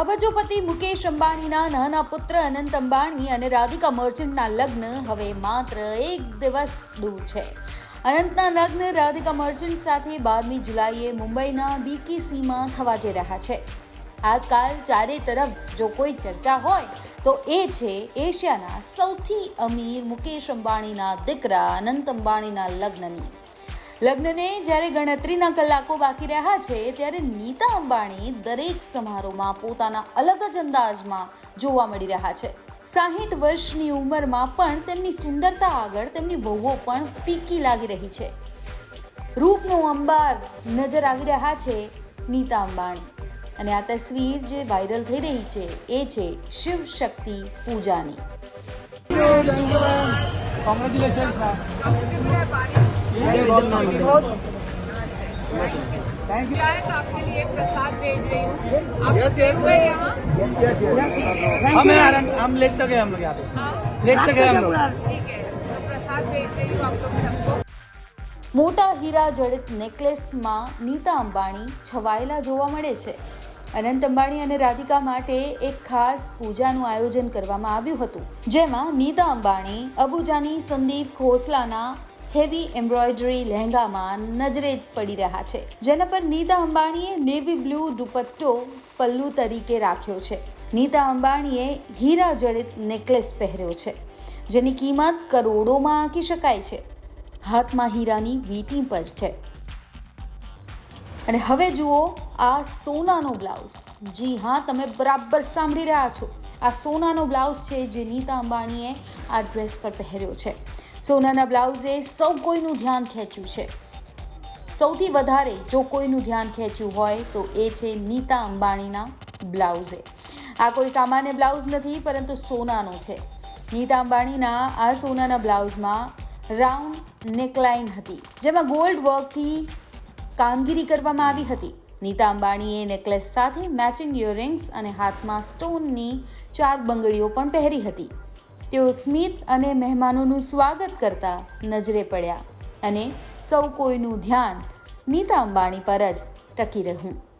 અબજોપતિ મુકેશ અંબાણીના નાના પુત્ર અનંત અંબાણી અને રાધિકા મર્ચન્ટના લગ્ન હવે માત્ર એક દિવસ દૂર છે. અનંતના લગ્ન રાધિકા મર્ચન્ટ સાથે બારમી જુલાઈએ મુંબઈના બીકેસીમાં થવા જઈ રહ્યા છે. આજકાલ ચારે તરફ જો કોઈ ચર્ચા હોય, તો એ છે એશિયાના સૌથી અમીર મુકેશ અંબાણીના દીકરા અનંત અંબાણીના લગ્નની. લગ્નને જ્યારે ગણતરીના કલાકો બાકી રહ્યા છે, ત્યારે નીતા અંબાણી દરેક સમારોહમાં પોતાના અલગ જ અંદાજમાં જોવા મળી રહ્યા છે. સાહીઠ વર્ષની ઉંમરમાં પણ તેમની સુંદરતા આગળ તેમની વહુઓ પણ ફીકી લાગી રહી છે. રૂપનું અંબાર નજર આવી રહ્યા છે નીતા અંબાણી. અને આ તસવીર જે વાયરલ થઈ રહી છે, એ છે શિવ શક્તિ પૂજાની. કોંગ્રેચ્યુલેશન आपके लिए प्रसाद भेज रही हूँ आप yes, हुए यहाँ हम यार हम हम लेट तक गए हम लोग यहाँ पे हाँ लेट तक गए हम लोग ठीक है तो प्रसाद भेज रही हूँ आप लोग सबको મોટા હીરા જડિત નેકલેસમાં નીતા અંબાણી છવાયેલા જોવા મળે છે અનંત અંબાણી અને રાધિકા માટે એક ખાસ પૂજાનું આયોજન કરવામાં આવ્યું હતું જેમાં નીતા અંબાણી અબુજાની સંદીપ ખોસલાના હેવી એમ્બ્રોઇડરી લહેંગામાં નજરે પડી રહ્યા છે, જેના પર નીતા અંબાણીએ નેવી બ્લુ દુપટ્ટો પલ્લુ તરીકે રાખ્યો છે. નીતા અંબાણીએ હીરા જડિત નેકલેસ પહેર્યો છે, જેની કિંમત કરોડોમાં આંકી શકાય છે. હાથમાં હીરાની વીંટી પર છે. અને હવે જુઓ આ સોનાનો બ્લાઉઝ. જી હા, તમે બરાબર સાંભળી રહ્યા છો. આ સોનાનો બ્લાઉઝ છે જે નીતા અંબાણીએ આ ડ્રેસ પર પહેર્યો છે. સોનાના બ્લાઉઝે સૌ કોઈનું ધ્યાન ખેંચ્યું છે. સૌથી વધારે જો કોઈનું ધ્યાન ખેંચ્યું હોય તો એ છે નીતા અંબાણીના બ્લાઉઝે. આ કોઈ સામાન્ય બ્લાઉઝ નથી, પરંતુ સોનાનો છે. નીતા અંબાણીના આ સોનાના બ્લાઉઝમાં રાઉન્ડ નેકલાઇન હતી, જેમાં ગોલ્ડ વર્કથી કામગીરી કરવામાં આવી હતી. નીતા અંબાણીએ નેકલેસ સાથે મેચિંગ ઇયરિંગ્સ અને હાથમાં સ્ટોનની ચાર બંગડીઓ પણ પહેરી હતી. તેઓ સ્મિત અને મહેમાનોનું સ્વાગત કરતા નજરે પડ્યા અને સૌ કોઈનું ધ્યાન નીતા અંબાણી પર જ ટકી રહ્યું.